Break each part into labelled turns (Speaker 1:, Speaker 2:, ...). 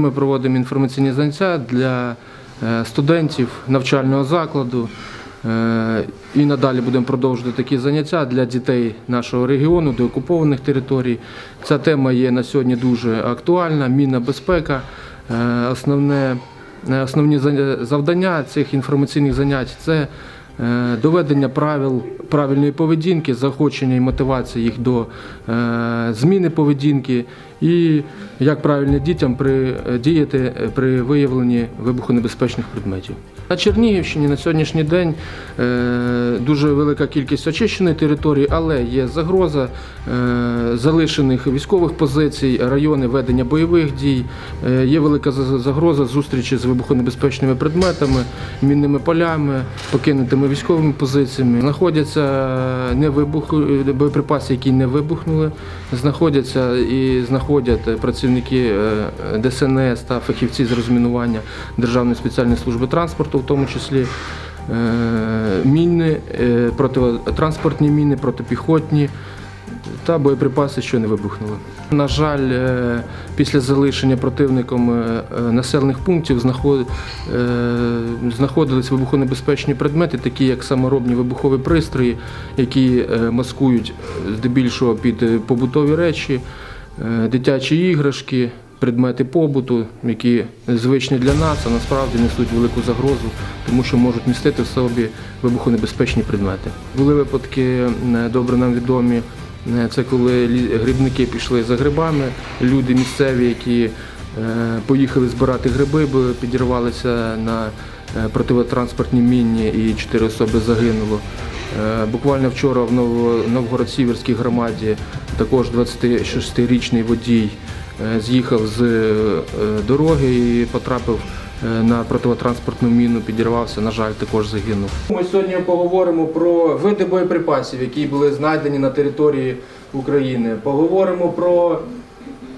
Speaker 1: ми проводимо інформаційні заняття для е, студентів навчального закладу. Е, І надалі будемо продовжувати такі заняття для дітей нашого регіону, деокупованих територій. Ця тема є на сьогодні дуже актуальна. Мінна безпека. Е, Основне, основні завдання цих інформаційних занять це доведення правил правильної поведінки, заохочення і мотивація їх до е, зміни поведінки і як правильно дітям при, е, діяти е, при виявленні вибухонебезпечних предметів. На Чернігівщині на сьогоднішній день е, дуже велика кількість очищеної території, але є загроза е, залишених військових позицій, райони ведення бойових дій. Е, є велика загроза зустрічі з вибухонебезпечними предметами, мінними полями, покинутими військовими позиціями. Знаходяться не вибух, е, боєприпаси, які не вибухнули, знаходяться і знаходять працівники е, ДСНС та фахівці з розмінування Державної спеціальної служби транспорту, в тому числі. е, Міни, е, протитранспортні міни, протипіхотні та боєприпаси, що не вибухнули. На жаль, е, після залишення противником е, е, населених пунктів знаходились вибухонебезпечні предмети, такі як саморобні вибухові пристрої, які маскують здебільшого під побутові речі, дитячі іграшки. Предмети побуту, які звичні для нас, а насправді несуть велику загрозу, тому що можуть містити в собі вибухонебезпечні предмети. Були випадки добре нам відомі Це коли грибники пішли за грибами, люди місцеві, які е, поїхали збирати гриби, підірвалися на е, противотранспортній міні і чотири особи загинуло. Е, Буквально вчора в Новгород-Сіверській громаді також 26-річний водій е, з'їхав з е, дороги і потрапив е, на противотранспортну міну, підірвався, на жаль, також загинув. Ми сьогодні поговоримо про види боєприпасів, які були знайдені на території України. Поговоримо про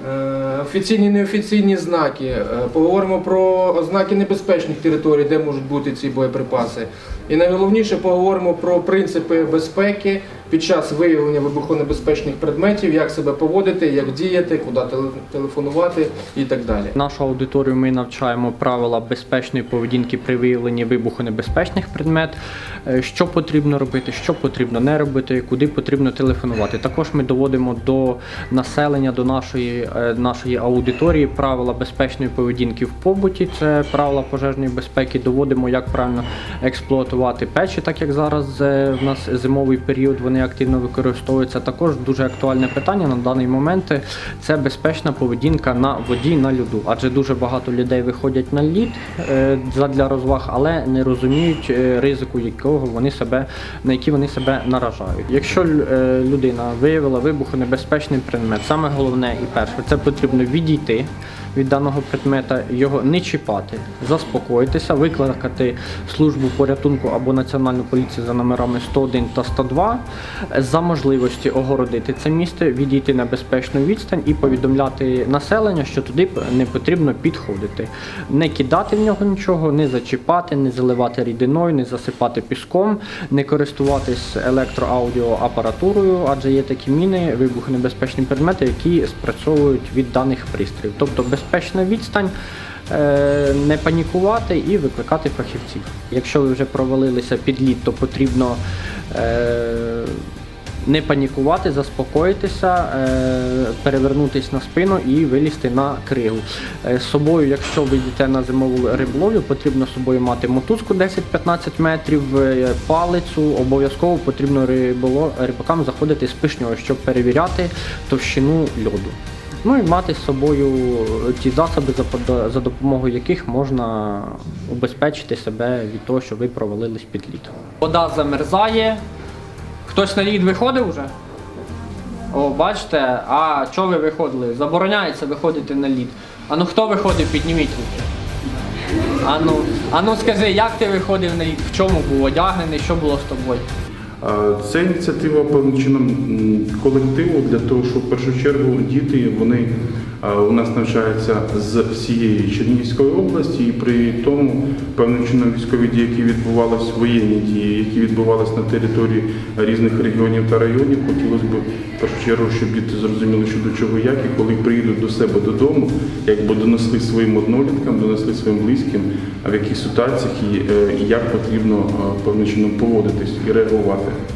Speaker 1: е, офіційні неофіційні знаки, е, поговоримо про ознаки небезпечних територій, де можуть бути ці боєприпаси. І найголовніше поговоримо про принципи безпеки під час виявлення вибухонебезпечних предметів, як себе поводити, як діяти, куди теле- телефонувати і так далі.
Speaker 2: Нашу аудиторію ми навчаємо правила безпечної поведінки при виявленні вибухонебезпечних предметів, е, що потрібно робити, що потрібно не робити, куди потрібно телефонувати. Також ми доводимо до населення, до нашої, е, нашої аудиторії правила безпечної поведінки в побуті, це правила пожежної безпеки. Доводимо, як правильно експлуатувати печі, так як зараз е, в нас зимовий період вони активно використовуються. Також дуже актуальне питання на даний момент це безпечна поведінка на воді на льоду. Адже дуже багато людей виходять на лід е, для розваг, але не розуміють е, ризику, якого вони себе на які вони себе наражають. Якщо е, людина виявила вибухонебезпечний предмет, саме головне і перше, це потрібно відійти від даного предмета, його не чіпати, заспокоїтися, викликати службу порятунку або національну поліцію за номерами 101 та 102, за можливості огородити це місце, відійти на безпечну відстань і повідомляти населення, що туди не потрібно підходити, не кидати в нього нічого, не зачіпати, не заливати рідиною, не засипати піском, не користуватись електроаудіоапаратурою, адже є такі міни, вибухонебезпечні предмети, які спрацьовують від даних пристроїв. Тобто безпечна відстань. е, Не панікувати і викликати фахівців. Якщо ви вже провалилися під лід, то потрібно е, не панікувати, заспокоїтися, е, перевернутися на спину і вилізти на кригу. З собою, якщо ви йдете на зимову риболовлю, потрібно з собою мати мотузку 10-15 метрів, палицю. Обов'язково потрібно рибакам заходити з пишнього, щоб перевіряти товщину льоду. Ну і мати з собою ті засоби, за допомогою яких можна убезпечити себе від того, що ви провалились під лід. Вода замерзає. Хтось на лід виходив вже? О, бачите, а чого ви виходили? Забороняється виходити на лід. А ну хто виходив, підніміть руки. А ну, а ну скажи, як ти виходив на лід? В чому був одягнений, що було з тобою?
Speaker 3: Це ініціатива певним чином колективу для того, щоб в першу чергу діти вони у нас навчаються з всієї Чернігівської області, і при тому певним чином військові дії, які відбувалися, воєнні дії, які відбувалися на території різних регіонів та районів, хотілося б в першу чергу, щоб діти зрозуміли, що до чого як, і коли приїдуть до себе додому, якби донесли своїм одноліткам, донесли своїм близьким, а в яких ситуаціях і, е, як потрібно е, певним чином поводитись і реагувати.